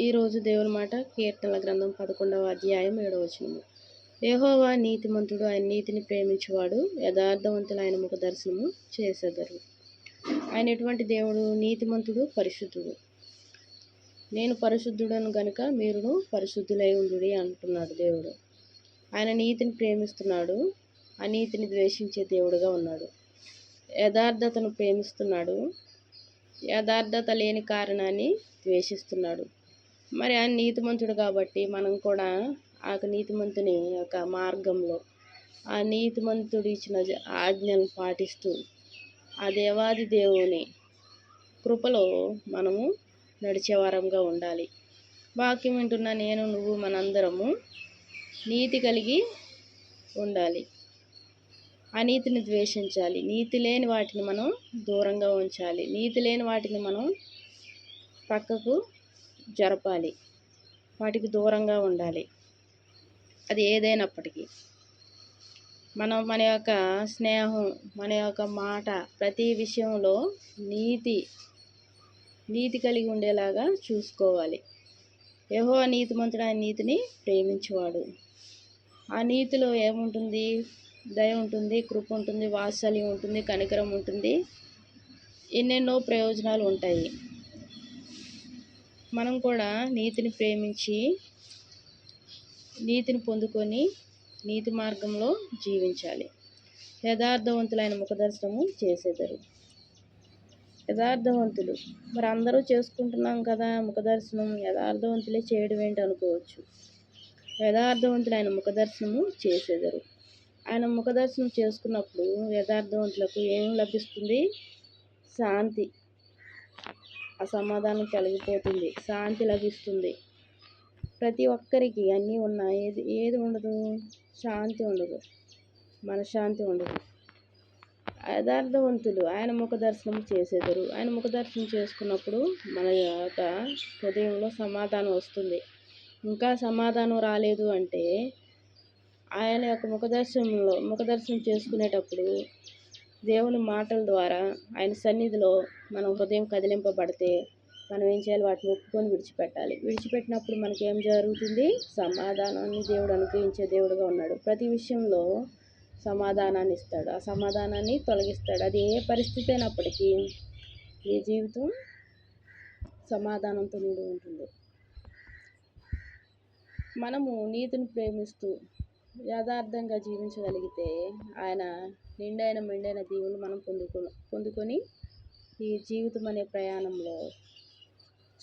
ఈరోజు దేవుని మాట కీర్తనల గ్రంథం పదకొండవ అధ్యాయం ఏడవ వచనము. ఏహోవా నీతిమంతుడు ఆయన నీతిని ప్రేమించేవాడు యథార్థవంతులు ఆయన ముఖ దర్శనము చేసేదరు. ఆయన ఎటువంటి దేవుడు? నీతిమంతుడు పరిశుద్ధుడు. నేను పరిశుద్ధుడను గనుక మీరును పరిశుద్ధులై ఉండు అంటున్నాడు దేవుడు. ఆయన నీతిని ప్రేమిస్తున్నాడు అనీతిని ద్వేషించే దేవుడుగా ఉన్నాడు. యథార్థతను ప్రేమిస్తున్నాడు యథార్థత లేని కారణాన్ని ద్వేషిస్తున్నాడు. మరి ఆయన నీతిమంతుడు కాబట్టి మనం కూడా ఆ నీతిమంతుని యొక్క మార్గంలో ఆ నీతిమంతుడు ఇచ్చిన ఆజ్ఞలు పాటిస్తూ ఆ దేవాది దేవుని కృపలో మనము నడిచేవారంగా ఉండాలి. వాక్యం వింటున్న నేను నువ్వు మనందరము నీతి కలిగి ఉండాలి. అనీతిని ద్వేషించాలి. నీతి లేని వాటిని మనం దూరంగా ఉంచాలి. నీతి లేని వాటిని మనం పక్కకు జరపాలి. వాటికి దూరంగా ఉండాలి. అది ఏదైనప్పటికీ. మనం మన యొక్క స్నేహం మన యొక్క మాట ప్రతి విషయంలో నీతి నీతి కలిగి ఉండేలాగా చూసుకోవాలి. ఏహో నీతిమంతుడు ఆయన నీతిని ప్రేమించేవాడు. ఆ నీతిలో ఏముంటుంది? దయ ఉంటుంది కృప ఉంటుంది వాత్సల్యం ఉంటుంది కనికరం ఉంటుంది. ఎన్నెన్నో ప్రయోజనాలు ఉంటాయి. మనం కూడా నీతిని ప్రేమించి నీతిని పొందుకొని నీతి మార్గంలో జీవించాలి. యథార్థవంతులైన ముఖదర్శనము చేసేదారు. యథార్థవంతులు. మరి అందరూ చేసుకుంటున్నాం కదా ముఖదర్శనం యథార్థవంతులే చేయడం ఏంటి అనుకోవచ్చు. యథార్థవంతులైన ముఖదర్శనము చేసేదారు. ఆయన ముఖదర్శనం చేసుకున్నప్పుడు యథార్థవంతులకు ఏం లభిస్తుంది? శాంతి. అసమాధానం కలిగిపోతుంది శాంతి లభిస్తుంది. ప్రతి ఒక్కరికి అన్నీ ఉన్నాయి ఏది ఏది ఉండదు? శాంతి ఉండదు. మనశ్శాంతి ఉండదు. యథార్థవంతులు ఆయన ముఖ దర్శనం చేసేదరు. ఆయన ముఖ దర్శనం చేసుకున్నప్పుడు మన యొక్క హృదయంలో సమాధానం వస్తుంది. ఇంకా సమాధానం రాలేదు అంటే ఆయన యొక్క ముఖ దర్శనంలో ముఖ దర్శనం చేసుకునేటప్పుడు దేవుని మాటల ద్వారా ఆయన సన్నిధిలో మనం హృదయం కదిలింపబడితే మనం ఏం చేయాలి? వాటిని ఒప్పుకొని విడిచిపెట్టాలి. విడిచిపెట్టినప్పుడు మనకి ఏం జరుగుతుంది? సమాధానాన్ని దేవుడు అనుగ్రహించే దేవుడుగా ఉన్నాడు. ప్రతి విషయంలో సమాధానాన్ని ఇస్తాడు. ఆ సమాధానాన్ని తొలగిస్తాడు. అది ఏ పరిస్థితి అయినప్పటికీ ఈ జీవితం సమాధానంతో నిండి ఉంటుంది. మనము నీతిని ప్రేమిస్తూ యథార్థంగా జీవించగలిగితే ఆయన నిండైన మెండైన దీవులు మనం పొందుకు పొందుకొని ఈ జీవితం అనే ప్రయాణంలో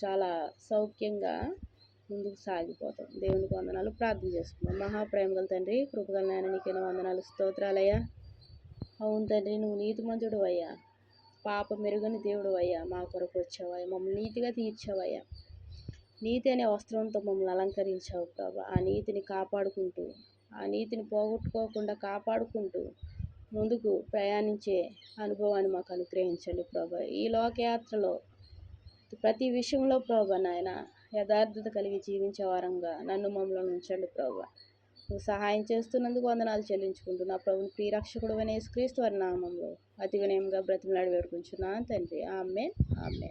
చాలా సౌఖ్యంగా ముందుకు సాగిపోతాం. దేవునికి వందనాలు. ప్రార్థన చేసుకుందాం. మహాప్రేమగల తండ్రి కృపగల నాయన నీకైనా వందనాలు. స్తోత్రాలయ్యా. అవును తండ్రి నువ్వు నీతిమంతుడు అయ్యా. పాప మెరుగని దేవుడు అయ్యా. మా కొరకు వచ్చావయ్యా. మమ్మల్ని నీతిగా తీర్చావయ్యా. నీతి అనే వస్త్రంతో మమ్మల్ని అలంకరించావు ప్రభా. ఆ నీతిని కాపాడుకుంటూ ఆ నీతిని పోగొట్టుకోకుండా కాపాడుకుంటూ ముందుకు ప్రయాణించే అనుభవాన్ని మాకు అనుగ్రహించండి ప్రభా. ఈ లోకయాత్రలో ప్రతి విషయంలో ప్రభా నాయన యథార్థత కలిగి జీవించే వారంగా నన్ను మమ్మల్ని ఉంచండి ప్రభా. నువ్వు సహాయం చేస్తున్నందుకు వందనాలు చెల్లించుకుంటున్నా ప్రభుని ప్రియరక్షకుడు అనే క్రీస్తు వారి నామంలో అతి వినయంగా బ్రతిమలాడి వేడుకుంటున్నాను తండ్రి. ఆమె ఆమె